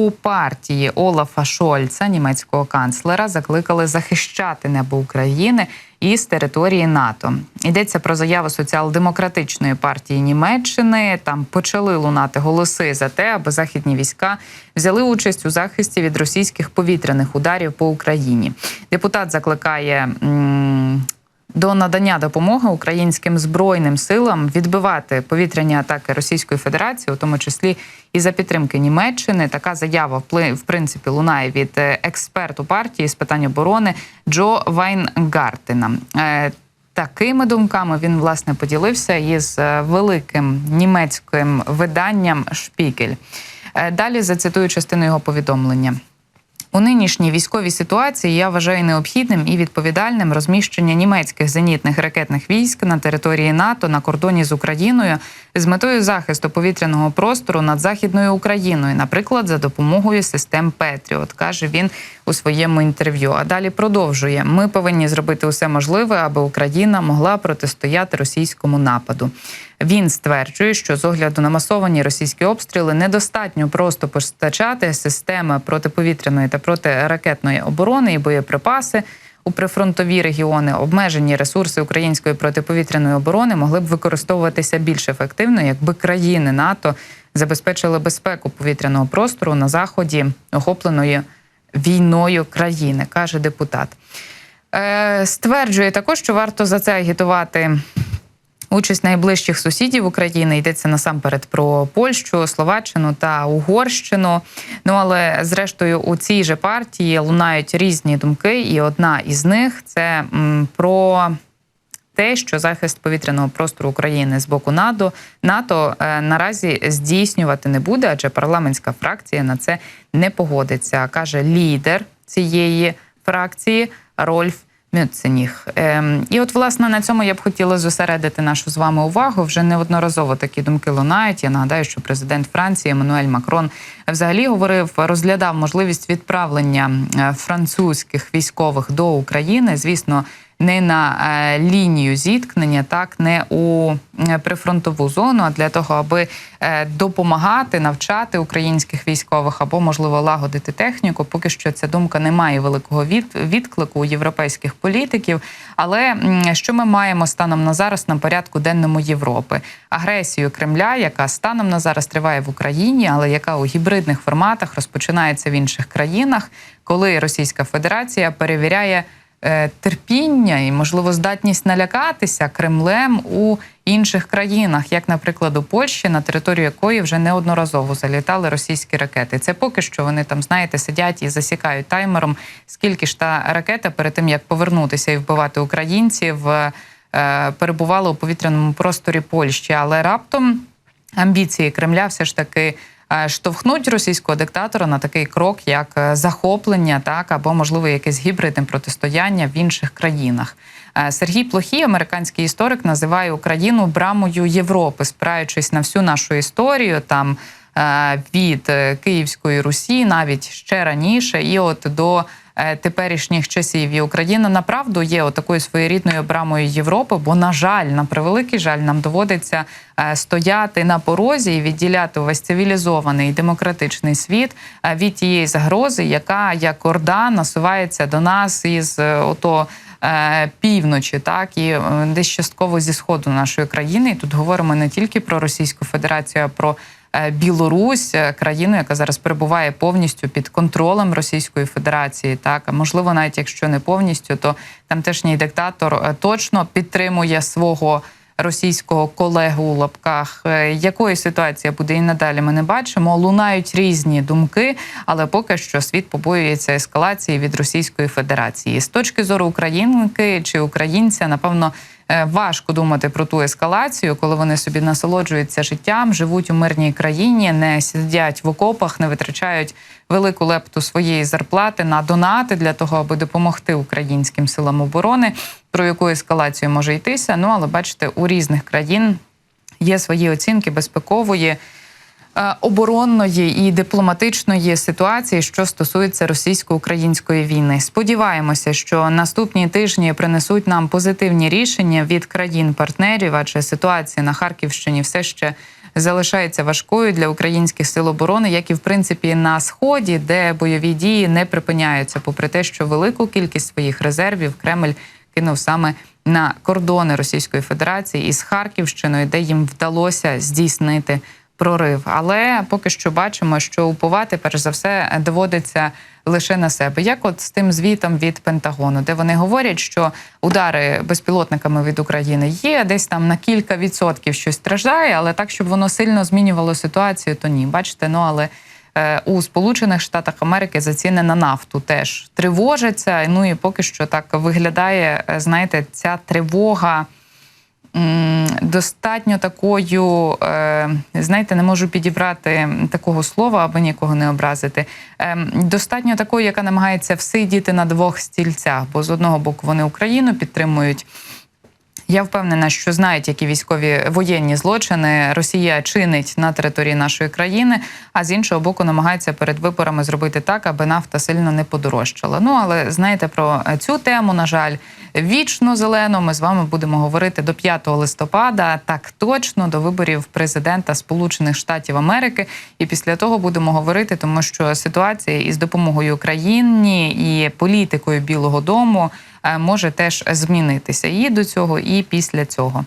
У партії Олафа Шольца, німецького канцлера, закликали захищати небо України із території НАТО. Йдеться про заяву соціал-демократичної партії Німеччини. Там почали лунати голоси за те, аби західні війська взяли участь у захисті від російських повітряних ударів по Україні. Депутат закликає. м, до надання допомоги українським збройним силам відбивати повітряні атаки Російської Федерації, у тому числі і за підтримки Німеччини. Така заява в принципі лунає від е, експерту партії з питань оборони Джо Вайнгартена. Е, Такими думками він власне поділився із е, великим німецьким виданням Шпікель. Далі зацитую частину його повідомлення. У нинішній військовій ситуації я вважаю необхідним і відповідальним розміщення німецьких зенітних ракетних військ на території НАТО на кордоні з Україною з метою захисту повітряного простору над західною Україною, наприклад, за допомогою систем Петріот, каже він у своєму інтерв'ю. А далі продовжує: ми повинні зробити усе можливе, аби Україна могла протистояти російському нападу. Він стверджує, що з огляду на масовані російські обстріли недостатньо просто постачати системи протиповітряної та протиракетної оборони і боєприпаси. У прифронтові регіони обмежені ресурси української протиповітряної оборони могли б використовуватися більш ефективно, якби країни НАТО забезпечили безпеку повітряного простору на заході охопленої війною країни, каже депутат. Е, стверджує також, що варто за це агітувати Участь найближчих сусідів України йдеться насамперед про Польщу, Словаччину та Угорщину. Ну але зрештою у цій же партії лунають різні думки, і одна із них це про те, що захист повітряного простору України з боку НАТО НАТО е, наразі здійснювати не буде, адже парламентська фракція на це не погодиться, каже лідер цієї фракції Рольф. Мюценіг. Ем, і от, власне, на цьому я б хотіла зосередити нашу з вами увагу. Вже неодноразово такі думки лунають. Я нагадаю, що президент Франції Еммануель Макрон взагалі говорив, розглядав можливість відправлення е, французьких військових до України. Звісно, не на е, лінію зіткнення, так не у е, прифронтову зону, а для того, аби е, допомагати навчати українських військових або можливо лагодити техніку. Поки що ця думка не має великого від, відклику у європейських політиків. Але що ми маємо станом на зараз на порядку денному Європи? Агресію Кремля, яка станом на зараз триває в Україні, але яка у гібридних форматах розпочинається в інших країнах, коли Російська Федерація перевіряє терпіння і, можливо, здатність налякатися Кремлем у інших країнах, як, наприклад, у Польщі, на територію якої вже неодноразово залітали російські ракети. Це поки що вони там, знаєте, сидять і засікають таймером, скільки ж та ракета перед тим як повернутися і вбивати українців, е, перебувала у повітряному просторі Польщі, але раптом амбіції Кремля все ж таки е, штовхнуть російського диктатора на такий крок, як е, захоплення, так або можливо якесь гібридне протистояння в інших країнах. Е, Сергій Плохій, американський історик, називає Україну брамою Європи, спираючись на всю нашу історію там. е, Від е, Київської Русі, навіть ще раніше, і от до е, теперішніх часів і Україна направду є такою своєрідною брамою Європи, бо на жаль, на превеликий жаль, нам доводиться е, стояти на порозі і відділяти увесь цивілізований демократичний світ е, від тієї загрози, яка як орда насувається до нас із е, ото. е, Півночі, так і е, десь частково зі сходу нашої країни. І тут говоримо не тільки про Російську Федерацію, а про е, Білорусь, е, країну, яка зараз перебуває повністю під контролем Російської Федерації. Так, а можливо, навіть якщо не повністю, то тамтешній диктатор е, точно підтримує свого російського колегу у лапках. Е, Якої ситуація буде і надалі? Ми не бачимо. Лунають різні думки, але поки що світ побоюється ескалації від Російської Федерації. З точки зору українки чи українця, напевно. Е, Важко думати про ту ескалацію, коли вони собі насолоджуються життям, живуть у мирній країні, не сидять в окопах, не витрачають велику лепту своєї зарплати на донати для того, аби допомогти українським силам оборони. Про яку ескалацію може йтися? Ну але бачите, у різних країн є свої оцінки безпекової. Е, Оборонної і дипломатичної ситуації, що стосується російсько-української війни, сподіваємося, що наступні тижні принесуть нам позитивні рішення від країн-партнерів, адже ситуація на Харківщині все ще залишається важкою для українських сил оборони, як і в принципі на сході, де бойові дії не припиняються, попри те, що велику кількість своїх резервів Кремль кинув саме на кордони Російської Федерації із Харківщиною, де їм вдалося здійснити прорив. Але поки що бачимо, що уповати перш за все доводиться лише на себе. Як от з тим звітом від Пентагону, де вони говорять, що удари безпілотниками від України є десь там на кілька відсотків щось страждає, але так, щоб воно сильно змінювало ситуацію, то ні. Бачите, ну але. е, У Сполучених Штатах Америки заціни на нафту теж тривожаться. Ну і поки що так виглядає, е, знаєте, ця тривога достатньо такою, е, знаєте, не можу підібрати такого слова, аби нікого не образити. Е, достатньо такою, яка намагається всидіти на двох стільцях, бо з одного боку вони Україну підтримують. Я впевнена, що знають, які військові воєнні злочини Росія чинить на території нашої країни, а з іншого боку, намагається перед виборами зробити так, аби нафта сильно не подорожчала. Ну але знаєте про цю тему, на жаль, вічно зелено. Ми з вами будемо говорити до 5 листопада, так точно до виборів президента Сполучених Штатів Америки. І після того будемо говорити, тому що ситуація із допомогою Україні і політикою Білого Дому е, може теж змінитися і до цього, і після цього.